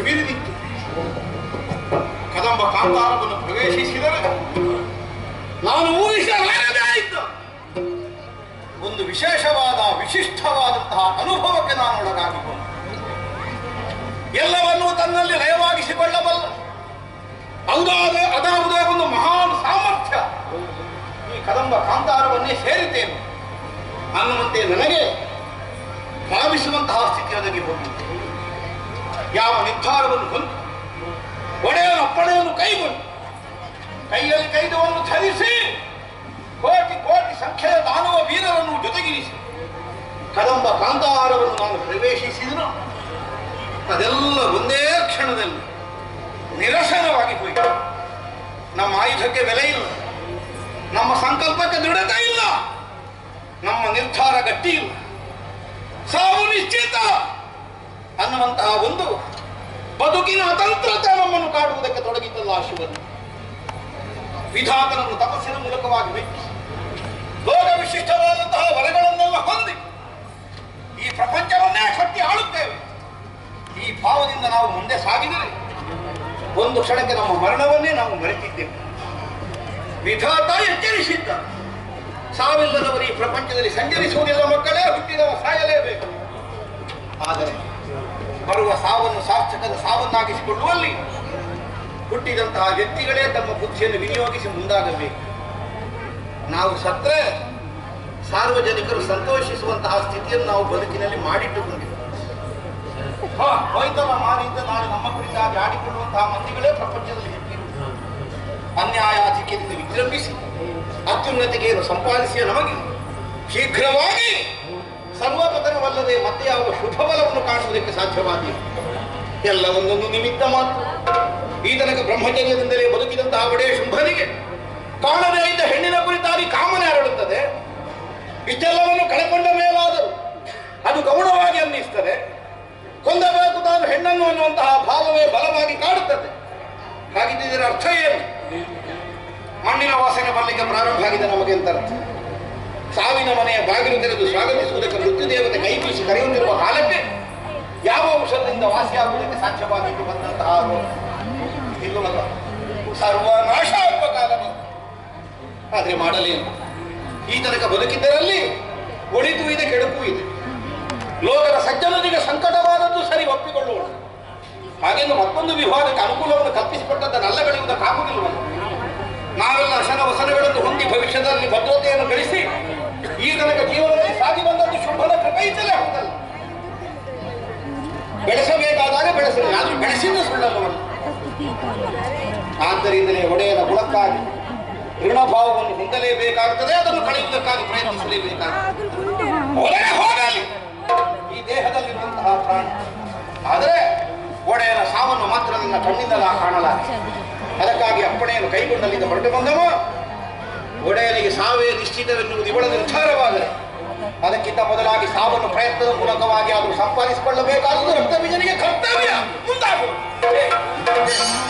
ಎಬಿರಿದಿತ್ತು ಕದಂಬ ಕಾಂತಾರವನ್ನು ಪ್ರವೇಶಿಸಿದರೆ ನಾನು ಊಹಿಸಲಾರದಾಯಿತು ಒಂದು ವಿಶೇಷವಾದ, ವಿಶಿಷ್ಟವಾದಂತಹ ಅನುಭವಕ್ಕೆ ನಾನು ಒಳಗಾಗಿಕೊಂಡು ಎಲ್ಲವನ್ನೂ ತನ್ನಲ್ಲಿ ಲಯವಾಗಿಸಿಕೊಳ್ಳಬಲ್ಲ ಅದಾದ ಅದಾವುದೇ ಒಂದು ಮಹಾನ್ ಸಾಮರ್ಥ್ಯ. ಈ ಕದಂಬ ಕಾಂತಾರವನ್ನೇ ಸೇರಿದ್ದೇನೆ. ಅನ್ನುವಂತೆ ನನಗೆ ಭಾವಿಸುವಂತಹ ಸ್ಥಿತಿ ಒದಗಿ ಹೋಗಿತ್ತು ಯಾವ ನಿರ್ಧಾರವನ್ನು ಹೊಂದಿ ಒಡೆಯನ ಅಪ್ಪಣೆಯನ್ನು ಕೈಗೊಂಡು, ಕೈಯಲ್ಲಿ ಕೈದವನ್ನು ಧರಿಸಿ, ಕೋಟಿ ಕೋಟಿ ಸಂಖ್ಯೆಯ ದಾನವ ವೀರರನ್ನು ಜೊತೆಗಿರಿಸಿ, ಕದಂಬ ಕಾಂತಾರವನ್ನು ನಾನು ಪ್ರವೇಶಿಸಿದನು. ಅದೆಲ್ಲ ಒಂದೇ ಕ್ಷಣದಲ್ಲಿ ನಿರಸನವಾಗಿ ಹೋಯಿತು. ನಮ್ಮ ಆಯುಧಕ್ಕೆ ಬೆಲೆ ಇಲ್ಲ, ನಮ್ಮ ಸಂಕಲ್ಪಕ್ಕೆ ದೃಢತೆ ಇಲ್ಲ, ನಮ್ಮ ನಿರ್ಧಾರ ಗಟ್ಟಿ ಇಲ್ಲ. ಸಾವು ನಿಶ್ಚಿತ. ಅನ್ನುವಂತಹ ಒಂದು ಬದುಕಿನ ಅತಂತ್ರತೆ ನಮ್ಮನ್ನು ಕಾಡುವುದಕ್ಕೆ ತೊಡಗಿದ್ದಲ್ಲ ಶಿವನು. ವಿಧಾತನನ್ನು ತಪಸ್ಸಿನ ಮೂಲಕವಾಗಿ ಮೆಚ್ಚಿ. ಲೋಕ ವಿಶಿಷ್ಟವಾದಂತಹ ವರಗಳನ್ನೆಲ್ಲ ಹೊಂದಿ ಈ ಪ್ರಪಂಚವನ್ನೇ ಕಟ್ಟಿ ಆಳುತ್ತೇವೆ. ಈ ಭಾವದಿಂದ ನಾವು ಮುಂದೆ ಸಾಗಿದರೆ ಒಂದು ಕ್ಷಣಕ್ಕೆ ನಮ್ಮ ಮರಣವನ್ನೇ ನಾವು ಮರೆತಿದ್ದೇವೆ. ವಿಧಾತ ಎಚ್ಚರಿಸಿದ್ದ. ಸಾವಿಲ್ಲದವರು ಈ ಪ್ರಪಂಚದಲ್ಲಿ ಸಂಚರಿಸುವುದಿಲ್ಲ ಮಕ್ಕಳೇ, ಹುಟ್ಟಿದವ ಸಾಯಲೇಬೇಕು. ಆದರೆ ಬರುವ ಸಾವನ್ನು ಸಾರ್ಥಕದ ಸಾವನ್ನಾಗಿಸಿಕೊಳ್ಳುವಲ್ಲಿ ಹುಟ್ಟಿದಂತಹ ವ್ಯಕ್ತಿಗಳೇ ತಮ್ಮ ಬುದ್ಧಿಯನ್ನು ವಿನಿಯೋಗಿಸಿ ಮುಂದಾಗಬೇಕು. ನಾವು ಸತ್ರೆ ಸಾರ್ವಜನಿಕರು ಸಂತೋಷಿಸುವಂತಹ ಸ್ಥಿತಿಯನ್ನು ನಾವು ಬದುಕಿನಲ್ಲಿ ಮಾಡಿಟ್ಟುಕೊಂಡಿದ್ದೇವೆ. ಹೋಯ್ತಲ್ಲ ಮಾರಿದ್ದ ನಾಳೆ ನಮ್ಮ ಕುರಿತಾಗಿ ಆಡಿಕೊಳ್ಳುವಂತಹ ಮಂದಿಗಳೇ ಪ್ರಪಂಚದಲ್ಲಿ ಹೆಚ್ಚಿರುವುದು ಅನ್ಯಾಯಾಧಿಕ್ಯದಿಂದ ವಿಜೃಂಭಿಸಿ ಅತ್ಯುನ್ನತಿಗೆ ಸಂಪಾದಿಸಿಯ ನಮಗೆ ಶೀಘ್ರವಾಗಿ ಸರ್ವಪತನವಲ್ಲದೆ ಮತ್ತೆ ಯಾವ ಶುಭ ಫಲವನ್ನು ಕಾಣುವುದಕ್ಕೆ ಸಾಧ್ಯವಾದೀ ಎಲ್ಲ ಒಂದೊಂದು ನಿಮಿತ್ತ ಮಾತ್ರ. ಈ ತನಕ ಬ್ರಹ್ಮಚರ್ಯದಿಂದಲೇ ಬದುಕಿದಂತಹ ಒಡೆಯ ಶುಂಭನಿಗೆ ಕಾಣದೇ ಇದ್ದ ಹೆಣ್ಣಿನ ಕುರಿತಾಗಿ ಕಾಮನೆ ಹರಡುತ್ತದೆ. ಇಷ್ಟೆಲ್ಲವನ್ನು ಕಳೆಕೊಂಡ ಮೇಲಾದರೂ ಅದು ಗೌಣವಾಗಿ ಅನ್ನಿಸ್ತದೆ. ಕೊಂದಬೇಕು ತಾನು ಹೆಣ್ಣನ್ನು ಅನ್ನುವಂತಹ ಭಾವವೇ ಬಲವಾಗಿ ಕಾಡುತ್ತದೆ. ಹಾಗಿದ್ದರೆ ಅರ್ಥ ಏನು? ಮಣ್ಣಿನ ವಾಸನೆ ಬರಲಿಕ್ಕೆ ಪ್ರಾರಂಭ ಆಗಿದೆ ನಮಗೆ ಅಂತ ಅರ್ಥ. ಸಾವಿನ ಮನೆಯ ಬಾಗಿಲು ತೆರೆದು ಸ್ವಾಗತಿಸುವುದಕ್ಕೆ ಮೃತ್ಯು ದೇವತೆ ಕೈ ಬೀಸಿ ಕರೆಯುತ್ತಿರುವ ಕಾಲಕ್ಕೆ ಯಾವ ಔಷಧದಿಂದ ವಾಸಿಯಾಗುವುದಕ್ಕೆ ಸಾಧ್ಯವಾಗಿದ್ದು ಬಂದಂತಹ ಇಲ್ಲವಲ್ಲ ಸರ್ವನಾಶ ಆಗುವ ಕಾಲ ಆದರೆ ಮಾಡಲೇನು ಈ ತನಕ ಬದುಕಿದ್ದರಲ್ಲಿ ಒಳಿತು ಇದೆ, ಕೆಡುಕು ಇದೆ. ಲೋಕದ ಸಜ್ಜನರಿಗೆ ಸಂಕಟವಾದದ್ದು ಸರಿ ಒಪ್ಪಿಕೊಳ್ಳೋಣ. ಹಾಗೆಂದು ಮತ್ತೊಂದು ವಿಭಾಗಕ್ಕೆ ಅನುಕೂಲವನ್ನು ಕಲ್ಪಿಸಿಕೊಟ್ಟದ್ದನ್ನೆಲ್ಲ ಬೆಳೆಯುವುದಕ್ಕಾಗುವುದಿಲ್ಲ ನಾವೆಲ್ಲ ಅಶನ ವಸನಗಳನ್ನು ಹೊಂದಿ ಭವಿಷ್ಯದಲ್ಲಿ ಭದ್ರತೆಯನ್ನು ಗಳಿಸಿ ಈ ತನಕ ಜೀವನದಲ್ಲಿ ಸಾಗಿ ಬಂದದ್ದು ಶುಭದ ಕೃಪೆ ಇದ್ದಲ್ಲೇ ಹೋಗಲ್ಲ ಬೆಳೆಸಬೇಕಾದಾಗ ಬೆಳೆಸಲಿ, ಆದ್ರೂ ಬೆಳೆಸಿದ ಸುಳ್ಳಲ್ಲವಲ್ಲ ಆದ್ದರಿಂದಲೇ ಒಡೆಯನ ಗುಣಕ್ಕಾಗಿ, ಋಣಭಾವವನ್ನು ಹೊಂದಲೇಬೇಕಾಗುತ್ತದೆ, ಅದನ್ನು ಕಳೆಯುವುದಕ್ಕಾಗಿ ಪ್ರಯತ್ನಿಸಲೇಬೇಕಾಗುತ್ತದೆ. ಹೋಗಲಿ! ಈ ದೇಹದಲ್ಲಿರುವಂತಹ ಪ್ರಾಣ, ಆದರೆ ಒಡೆಯನ ಸಾವನ್ನು ಮಾತ್ರ ನನ್ನ ಕಣ್ಣಿಂದಲ ಕಾಣಲಾರೆ. ಅದಕ್ಕಾಗಿ ಅಪ್ಪಣೆಯನ್ನು ಕೈಗೊಂಡಲ್ಲಿಂದ ಹೊರಟು ಬಂದವ ಒಡೆಯನಿಗೆ ಸಾವೇ ನಿಶ್ಚಿತವೆನ್ನುವುದು ಇವಳ ನಿರ್ಧಾರವಾದರೆ. ಅದಕ್ಕಿಂತ ಮೊದಲಾಗಿ ಸಾವನ್ನು ಪ್ರಯತ್ನದ ಮೂಲಕವಾಗಿ ಆದರೂ ಸಂಪಾದಿಸಿಕೊಳ್ಳಬೇಕಾದುದು ರಕ್ತಬೀಜನಿಗೆ ಕರ್ತವ್ಯ. ಮುಂದಾಗು.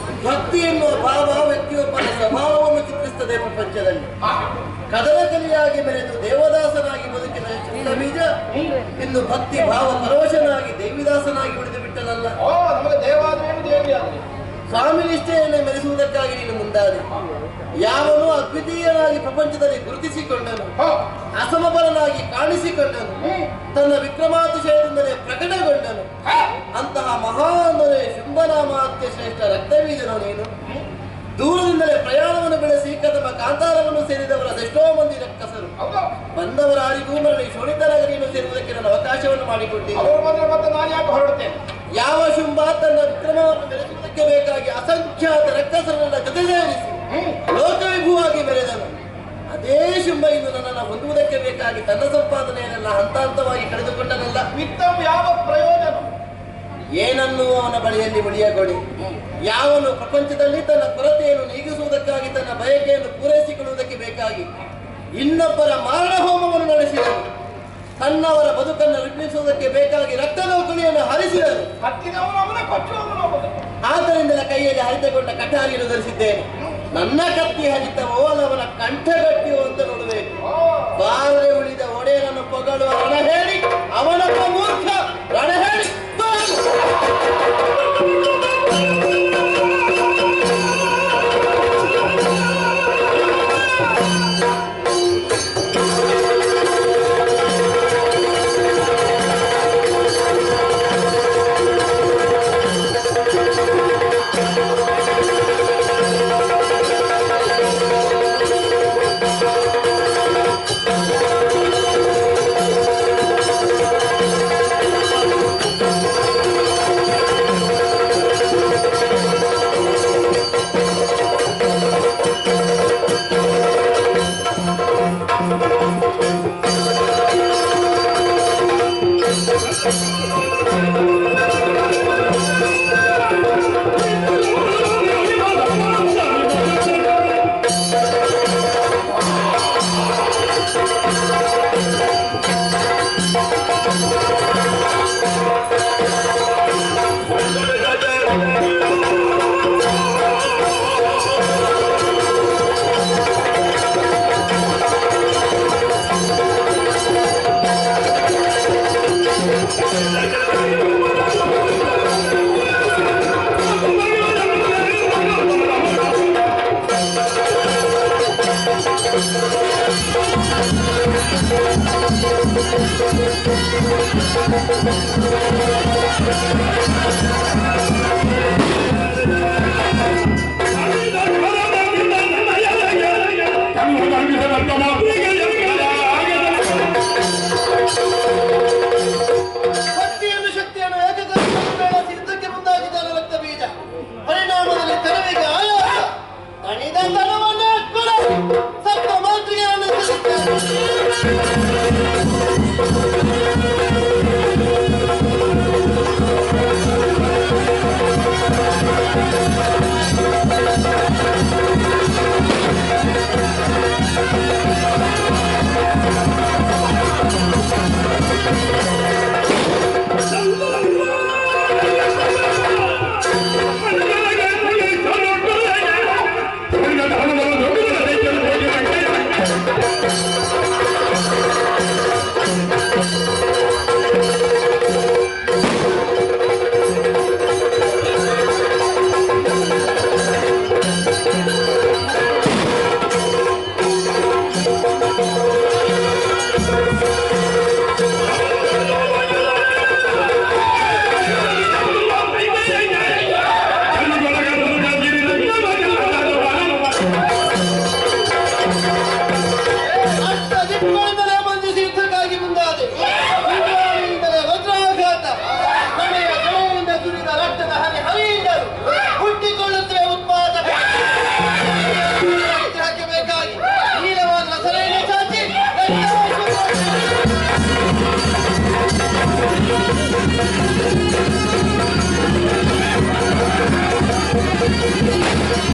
ಸ್ವಭಾವವನ್ನು ಪ್ರಪಂಚದಲ್ಲಿ. ಕದನಕಲಿಯಾಗಿ ಬೆಳೆದು ದೇವದಾಸನಾಗಿ ಬದುಕಿದ ಬೀಜ ಇನ್ನು ಭಕ್ತಿ ಭಾವ ಪರೋಶನಾಗಿ ದೇವಿದಾಸನಾಗಿ ಉಳಿದು ಬಿಟ್ಟನಲ್ಲ ಸ್ವಾಮಿ ನಿಷ್ಠೆಯನ್ನು ಮೆರೆಸುವುದಕ್ಕಾಗಿ ನೀನು ಮುಂದಾದೆ. ಯಾವನು ಅದ್ವಿತೀಯನಾಗಿ ಪ್ರಪಂಚದಲ್ಲಿ ಗುರುತಿಸಿಕೊಂಡನು ಅಸಮಬಲನಾಗಿ ಕಾಣಿಸಿಕೊಂಡನು ತನ್ನ ವಿಕ್ರಮಾತಿಶಯದಿಂದಲೇ ಪ್ರಕಟಗೊಂಡನು. ಅಂತಹ ಮಹಾಂದರೆ ಶುಂಭನಾಮಾತ್ಯ ಶ್ರೇಷ್ಠ ರಕ್ತವೀಜನು ನೀನು? ಬೆಳೆಸಿ ಕದಮ ಕಾಂತಾರವನ್ನು ಸೇರಿದವರ ಮಂದಿ ರಕ್ಕಸರು ಬಂದವರ ಆರಿಗೂ ಮರಳಿ ಶೋಣಿತನಗರಿಯನ್ನು ಸೇರುವುದಕ್ಕೆ ನನ್ನ ಅವಕಾಶವನ್ನು ಮಾಡಿಕೊಟ್ಟಿದ್ದೆ ಯಾವ ಶುಂಭ ತನ್ನ ವಿಕ್ರಮವನ್ನು ಬೆಳೆಸುವುದಕ್ಕೆ ಬೇಕಾಗಿ ಅಸಂಖ್ಯಾತ ರಕ್ಕಸರನ್ನ ಜೊತೆ ಸೇರಿಸಿ ಲೋಕವಿಭುವಾಗಿ ಬೆಳೆದನು. ಅದೇ ಶುಂಭ ಇಂದು ನನ್ನನ್ನು ಹೊಂದುವುದಕ್ಕೆ ಬೇಕಾಗಿ ತನ್ನ ಸಂಪಾದನೆಯನ್ನೆಲ್ಲ ಹಂತ ಹಂತವಾಗಿ ಕಳೆದುಕೊಂಡನಲ್ಲ ಯಾವ ಪ್ರಯೋಜನ? ಏನನ್ನು ಅವನ ಬಳಿಯಲ್ಲಿ ಉಳಿಯಗೊಡಿ ಯಾವನು ಪ್ರಪಂಚದಲ್ಲಿ ತನ್ನ ಕೊರತೆಯನ್ನು ನೀಗಿಸುವುದಕ್ಕಾಗಿ ತನ್ನ ಬಯಕೆಯನ್ನು ಪೂರೈಸಿಕೊಳ್ಳುವುದಕ್ಕೆ ಬೇಕಾಗಿ ಇನ್ನೊಬ್ಬರ ಮಾರಣ ಹೋಮವನ್ನು ನಡೆಸಿದರು ತನ್ನವರ ಬದುಕನ್ನು ನಿರ್ಮಿಸುವುದಕ್ಕೆ ಬೇಕಾಗಿ ರಕ್ತದ ಕುಳಿಯನ್ನು ಹರಿಸಿದರು ಆದ್ದರಿಂದ ಅವನೇ ಅವನೇ. ಆದ್ದರಿಂದಲೇ ಕೈಯಲ್ಲಿ ಹರಿತಗೊಂಡ ಕಠಾರಿಯನ್ನು ಧರಿಸಿದ್ದೇನೆ. ನನ್ನ ಕತ್ತಿ ಹರಿತವೋ ಅಲ್ಲವನ ಕಂಠಗಟ್ಟಿಯೋ ಅಂತ ನೋಡಬೇಕು. ಬಾರದೆ ಉಳಿದ ಒಡೆಯನನ್ನು ಪೊಗಳುವ ಹೇಳಿ ಅವನೊಬ್ಬ